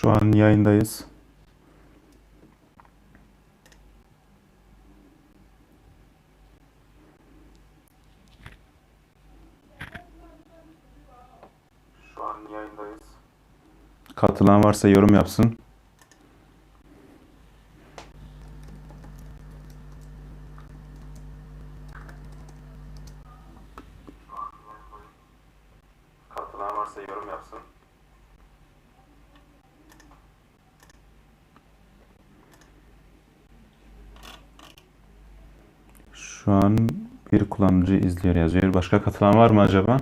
Şu an yayındayız. Şu an yayındayız. Katılan varsa yorum yapsın. Katılan varsa yorum yapsın. Şu an bir kullanıcı izliyor yazıyor. Başka katılan var mı acaba?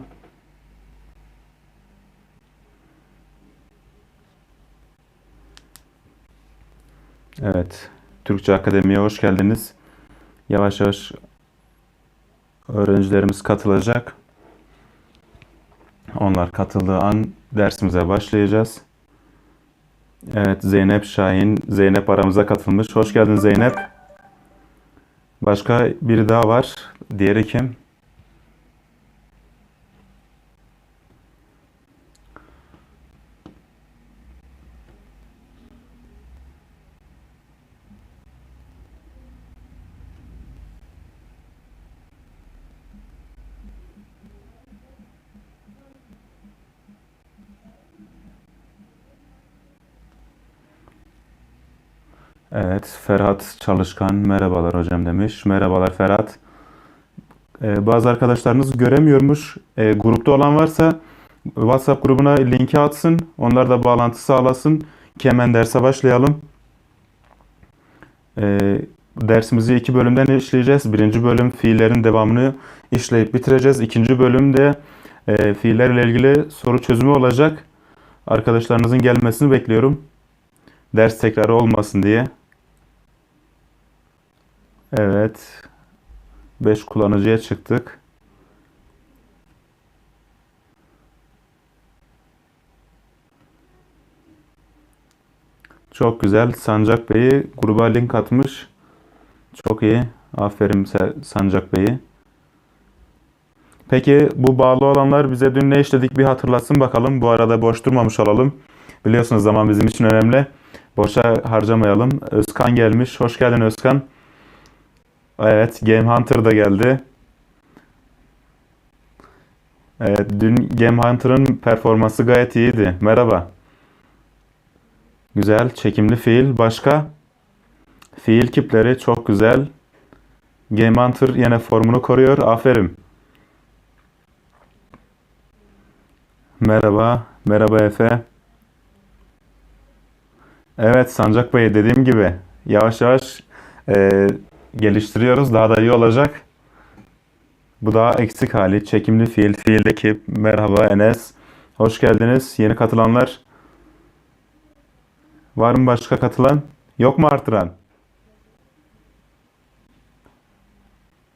Evet. Türkçe Akademi'ye hoş geldiniz. Yavaş yavaş öğrencilerimiz katılacak. Onlar katıldığı an dersimize başlayacağız. Evet Zeynep Şahin. Zeynep aramıza katılmış. Hoş geldin Zeynep. Başka biri daha var. Diğeri kim? Evet, Ferhat Çalışkan merhabalar hocam demiş. Merhabalar Ferhat. Ee, bazı arkadaşlarınız göremiyormuş. Ee, grupta olan varsa WhatsApp grubuna linki atsın. Onlar da bağlantı sağlasın ki hemen derse başlayalım. Ee, dersimizi iki bölümden işleyeceğiz. Birinci bölüm fiillerin devamını işleyip bitireceğiz. İkinci bölümde e, fiillerle ilgili soru çözümü olacak. Arkadaşlarınızın gelmesini bekliyorum. Ders tekrarı olmasın diye. Evet. 5 kullanıcıya çıktık. Çok güzel. Sancak Bey'i gruba link atmış. Çok iyi. Aferin Sancak Bey'i. Peki bu bağlı olanlar bize dün ne işledik bir hatırlatsın bakalım. Bu arada boş durmamış olalım. Biliyorsunuz zaman bizim için önemli. Boşa harcamayalım. Özkan gelmiş. Hoş geldin Özkan. Evet, Game Hunter da geldi. Evet, dün Game Hunter'ın performansı gayet iyiydi. Merhaba. Güzel, çekimli fiil. Başka? Fiil kipleri çok güzel. Game Hunter yine formunu koruyor. Aferin. Merhaba. Merhaba Efe. Evet Sancak Bey dediğim gibi yavaş yavaş e, geliştiriyoruz. Daha da iyi olacak. Bu daha eksik hali. Çekimli fiil, fiildeki merhaba Enes. Hoş geldiniz. Yeni katılanlar. Var mı başka katılan? Yok mu artıran?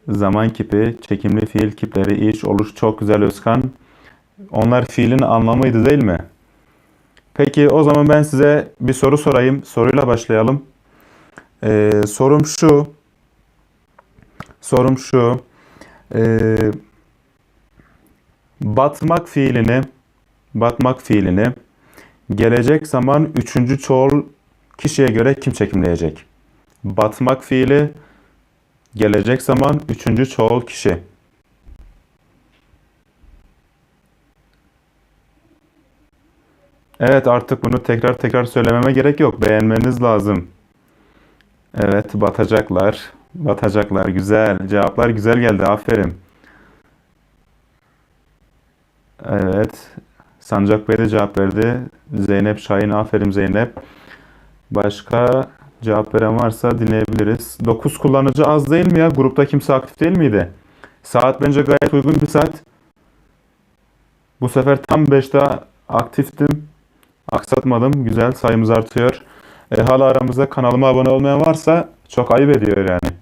Zaman kipi, çekimli fiil kipleri, iş, oluş çok güzel Özkan. Onlar fiilin anlamıydı değil mi? Peki o zaman ben size bir soru sorayım. Soruyla başlayalım. Ee, sorum şu. Sorum şu. Ee, batmak fiilini batmak fiilini gelecek zaman üçüncü çoğul kişiye göre kim çekimleyecek? Batmak fiili gelecek zaman üçüncü çoğul kişi. Evet artık bunu tekrar tekrar söylememe gerek yok. Beğenmeniz lazım. Evet batacaklar. Batacaklar. Güzel. Cevaplar güzel geldi. Aferin. Evet. Sancak Bey de cevap verdi. Zeynep Şahin. Aferin Zeynep. Başka cevap veren varsa dinleyebiliriz. 9 kullanıcı az değil mi ya? Grupta kimse aktif değil miydi? Saat bence gayet uygun bir saat. Bu sefer tam 5'te aktiftim. Aksatmadım. Güzel. Sayımız artıyor. E, hala aramızda kanalıma abone olmayan varsa çok ayıp ediyor yani.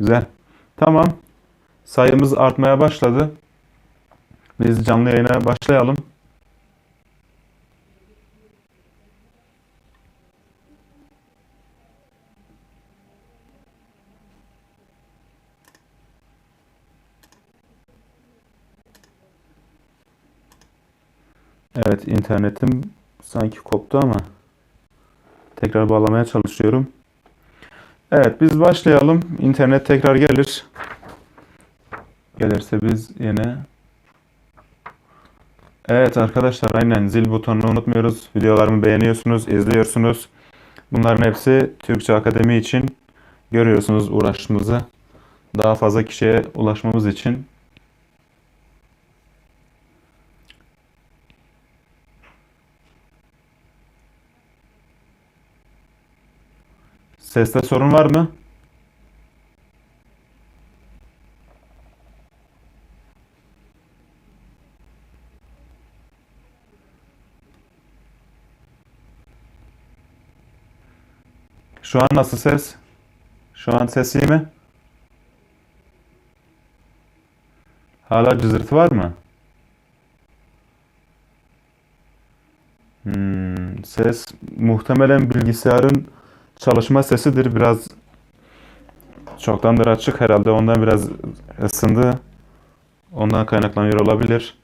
Güzel. Tamam. Sayımız artmaya başladı. Biz canlı yayına başlayalım. Evet internetim sanki koptu ama tekrar bağlamaya çalışıyorum. Evet biz başlayalım. İnternet tekrar gelir. Gelirse biz yine Evet arkadaşlar aynen zil butonunu unutmuyoruz. Videolarımı beğeniyorsunuz, izliyorsunuz. Bunların hepsi Türkçe Akademi için görüyorsunuz uğraşımızı. Daha fazla kişiye ulaşmamız için. Seste sorun var mı? Şu an nasıl ses? Şu an ses iyi mi? Hala cızırtı var mı? Hmm, ses muhtemelen bilgisayarın çalışma sesidir. Biraz çoktandır açık herhalde. Ondan biraz ısındı. Ondan kaynaklanıyor olabilir.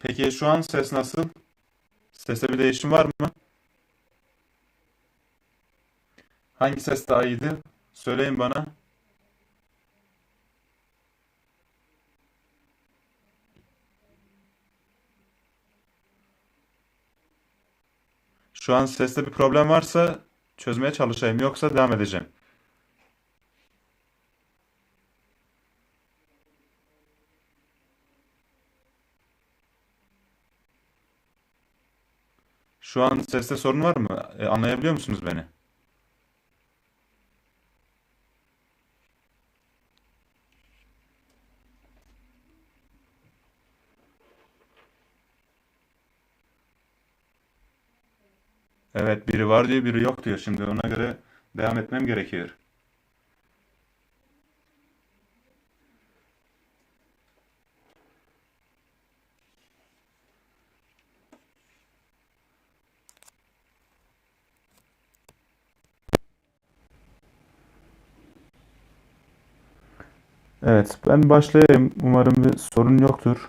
Peki şu an ses nasıl? Seste bir değişim var mı? Hangi ses daha iyiydi? Söyleyin bana. Şu an seste bir problem varsa çözmeye çalışayım. Yoksa devam edeceğim. Şu an seste sorun var mı? E, anlayabiliyor musunuz beni? Evet, biri var diyor, biri yok diyor. Şimdi ona göre devam etmem gerekiyor. Evet, ben başlayayım. Umarım bir sorun yoktur.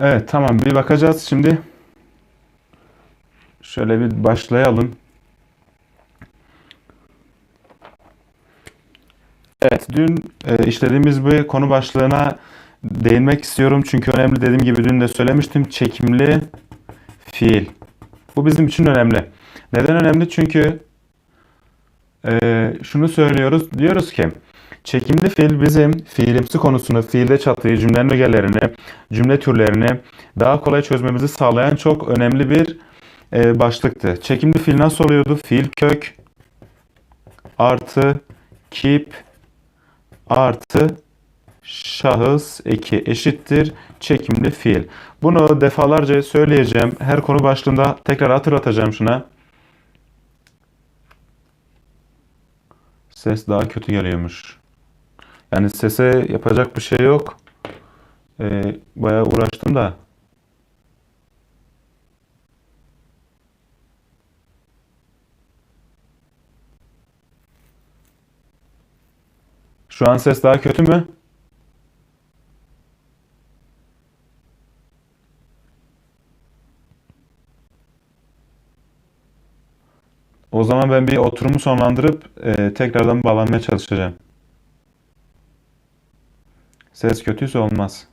Evet, tamam. Bir bakacağız şimdi. Şöyle bir başlayalım. Evet, dün e, işlediğimiz bu konu başlığına değinmek istiyorum. Çünkü önemli dediğim gibi dün de söylemiştim. Çekimli fiil. Bu bizim için önemli. Neden önemli? Çünkü e, şunu söylüyoruz. Diyoruz ki çekimli fiil bizim fiilimsi konusunu, fiilde çatıyı, cümlenin ögelerini, cümle türlerini daha kolay çözmemizi sağlayan çok önemli bir e, başlıktı. Çekimli fiil nasıl oluyordu? Fiil kök artı keep artı şahıs eki eşittir çekimli fiil. Bunu defalarca söyleyeceğim. Her konu başlığında tekrar hatırlatacağım şuna. Ses daha kötü geliyormuş. Yani sese yapacak bir şey yok. Ee, bayağı uğraştım da. Şu an ses daha kötü mü? O zaman ben bir oturumu sonlandırıp e, tekrardan bağlanmaya çalışacağım. Ses kötüyse olmaz.